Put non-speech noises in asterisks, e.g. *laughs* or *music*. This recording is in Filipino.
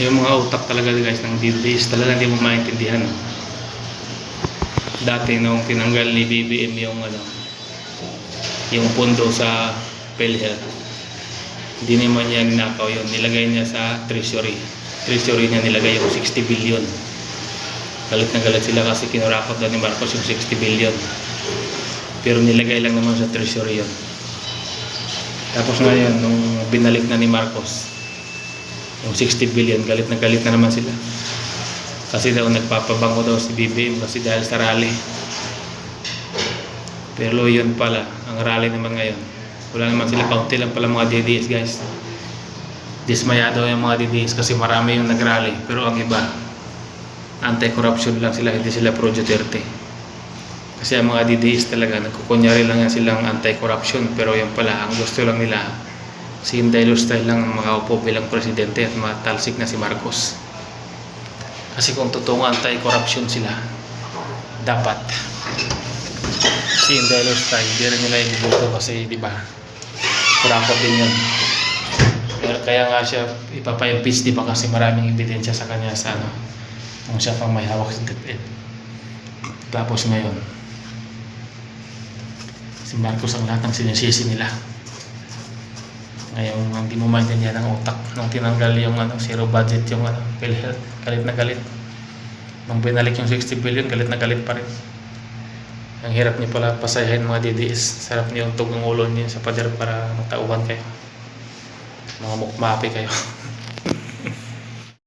Yung mga utak talaga guys ng DDS talaga hindi mo maintindihan. Dati nung tinanggal ni BBM yung ano yung pondo sa PhilHealth hindi naman niya ninakaw yun. Nilagay niya sa treasury. Treasury niya nilagay yung 60 billion. Galit na galit sila kasi kinurakot daw ni Marcos yung 60 billion. Pero nilagay lang naman sa treasury yun. Tapos ngayon nung binalik na ni Marcos yung 60 billion galit na galit na naman sila. Kasi daw nagpapabangko daw si BBM kasi dahil sa rally. Pero yun pala ang rally naman ngayon. Wala naman sila kaunti lang pala mga DDS guys. Dismayado yung mga DDS kasi marami yung nagrally. Pero ang iba anti-corruption lang sila hindi sila pro Duterte. Kasi ang mga DDS talaga nagkukunyari lang yan silang anti-corruption. Pero yung pala ang gusto lang nila si Inday Lustay lang makaupo bilang presidente at matalsik na si Marcos. Kasi kung totoong anti-corruption sila dapat si Inday Lustay hindi rin nila ibubuto kasi di ba kurakot din yun pero kaya nga siya ipapa-impeach di ba kasi maraming ebidensya sa kanya sa ano kung siya pang may hawak sa DepEd. Tapos ngayon si Marcos ang lahat ng sinisisi nila ngayon hindi mo maintindihan ang utak nung tinanggal yung ano zero budget yung ano PhilHealth. Galit na galit. Nung binalik yung 60 billion galit na galit pa rin. Ang hirap niyo pala pasayahin mga DDS sarap niyo yung tugang ulo niyo sa pader para matauhan kayo. Mga mukmapi kayo *laughs*